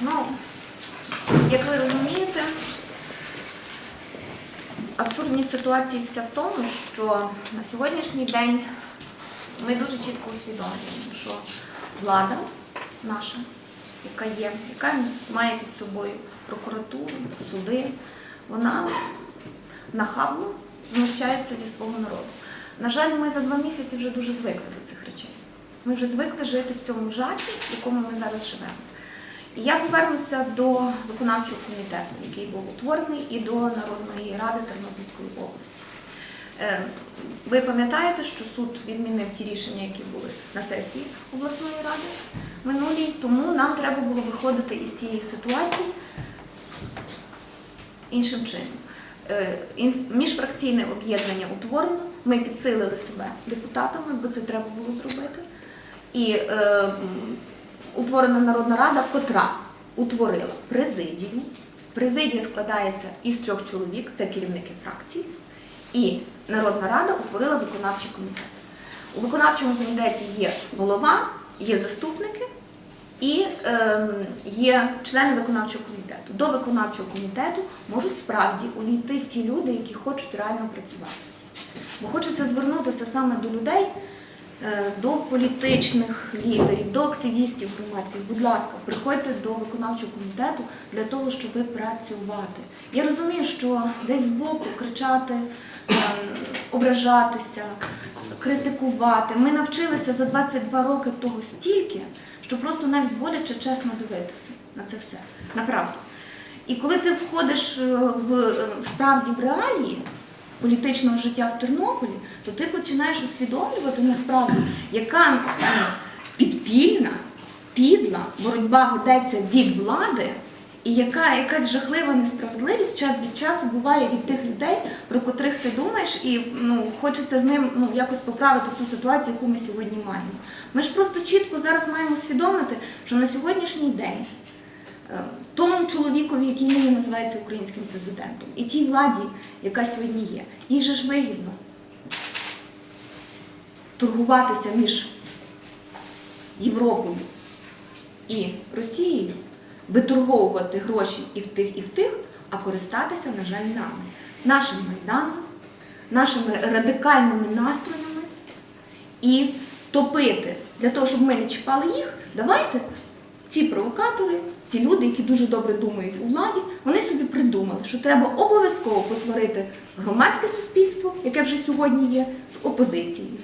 Ну, як ви розумієте, абсурдність ситуації вся в тому, що на сьогоднішній день ми дуже чітко усвідомлюємо, що влада наша, яка є, яка має під собою прокуратуру, суди, вона нахабно знущається зі свого народу. На жаль, ми за два місяці вже дуже звикли до цих речей. Ми вже звикли жити в цьому жасі, в якому ми зараз живемо. Я повернуся до виконавчого комітету, який був утворений, і до Народної ради Тернопільської області. Е, Ви пам'ятаєте, що суд відмінив ті рішення, які були на сесії обласної ради минулій, тому нам треба було виходити із цієї ситуації іншим чином. Е, Міжфракційне об'єднання утворено, ми підсилили себе депутатами, бо це треба було зробити. І е, утворена Народна Рада, котра утворила президію. Президія складається із трьох чоловік, це керівники фракцій. І Народна Рада утворила виконавчий комітет. У виконавчому комітеті є голова, є заступники і ем, є члени виконавчого комітету. До виконавчого комітету можуть справді увійти ті люди, які хочуть реально працювати. Бо хочеться звернутися саме до людей, е, до політичних лідерів, до активістів громадських. Будь ласка, приходьте до виконавчого комітету для того, щоб працювати. Я розумію, що десь збоку кричати, е, ображатися, критикувати. Ми навчилися за 22 роки того стільки, що просто навіть боляче чесно дивитися на це все. Направду. І коли ти входиш е, в е, справді в реалії політичного життя в Тернополі, то ти починаєш усвідомлювати насправді, яка підпільна, підла боротьба ведеться від влади, і яка якась жахлива несправедливість час від часу буває від тих людей, про котрих ти думаєш, і ну, хочеться з ним ну, якось поправити цю ситуацію, яку ми сьогодні маємо. Ми ж просто чітко зараз маємо усвідомити, що на сьогоднішній день тому чоловікові, який нині називається українським президентом, і тій владі, яка сьогодні є, їй же ж вигідно торгуватися між Європою і Росією, виторговувати гроші і в тих, і в тих, а користатися, на жаль, нами, нашим майданом, нашими радикальними настроями. І топити для того, щоб ми не чіпали їх, давайте ці провокатори, ці люди, які дуже добре думають у владі, вони собі придумали, що треба обов'язково посварити громадське суспільство, яке вже сьогодні є, з опозицією.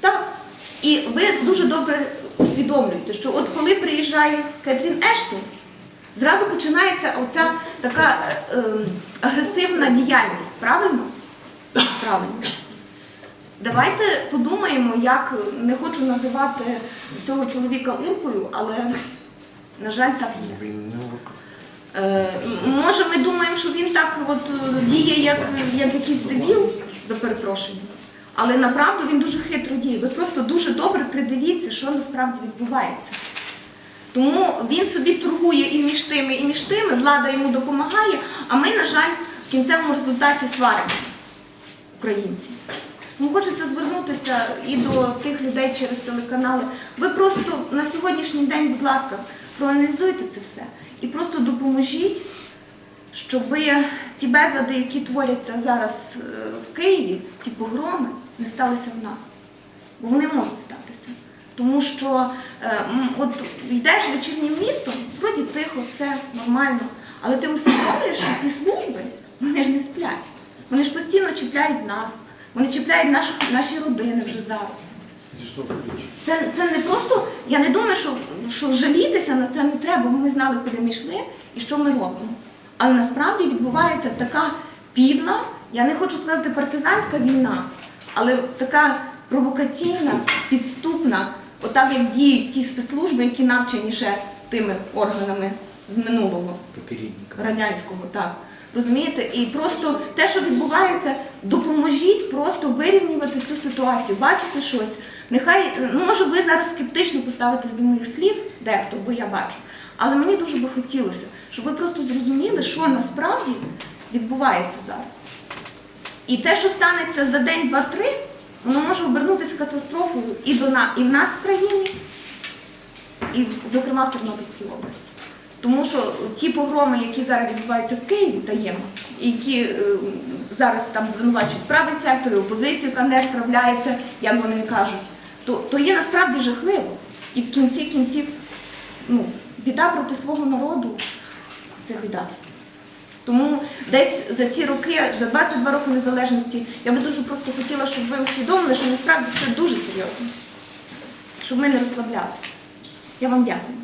Так. І ви дуже добре усвідомлюєте, що от коли приїжджає Кетрін Ештон, зразу починається оця така е, е, агресивна діяльність, правильно? Правильно. Давайте подумаємо, як не хочу називати цього чоловіка уркою, але, на жаль, так є. Е, може, ми думаємо, що він так от е, діє, як, як якийсь дебіл, за перепрошення. Але направду він дуже хитро діє. Ви просто дуже добре придивіться, що насправді відбувається. Тому він собі торгує і між тими, і між тими, влада йому допомагає, а ми, на жаль, в кінцевому результаті сваримося, українці. Ну, хочеться звернутися і до тих людей через телеканали. Ви просто на сьогоднішній день, будь ласка, проаналізуйте це все і просто допоможіть, щоб ці безлади, які творяться зараз е, в Києві, ці погроми, не сталися в нас. Бо вони можуть статися. Тому що е, от йдеш вечірнім містом, вроді тихо, все нормально, але ти усвідомлюєш, що ці служби вони ж не сплять. Вони ж постійно чіпляють нас, вони чіпляють наші, наші родини вже зараз. Це, це не просто, я не думаю, що, що жалітися на це не треба, бо ми знали, куди ми йшли і що ми робимо. Але насправді відбувається така підла, я не хочу сказати партизанська війна, але така провокаційна, підступна, отак як діють ті спецслужби, які навчені ще тими органами з минулого радянського, так. Розумієте? І просто те, що відбувається, допоможіть просто вирівнювати цю ситуацію, бачити щось. Нехай, ну, може, ви зараз скептично поставитесь до моїх слів, дехто, бо я бачу. Але мені дуже би хотілося, щоб ви просто зрозуміли, що насправді відбувається зараз. І те, що станеться за день, два-три, воно може обернутися катастрофою і, до на, і в нас в країні, і, зокрема, в Тернопільській області. Тому що ті погроми, які зараз відбуваються в Києві таємно, які е, зараз там звинувачують правий сектор, і опозицію, яка не справляється, як вони кажуть, то, то є насправді жахливо. І в кінці кінців ну, біда проти свого народу це біда. Тому десь за ці роки, за 22 роки незалежності, я би дуже просто хотіла, щоб ви усвідомили, що насправді це дуже серйозно, щоб ми не розслаблялися. Я вам дякую.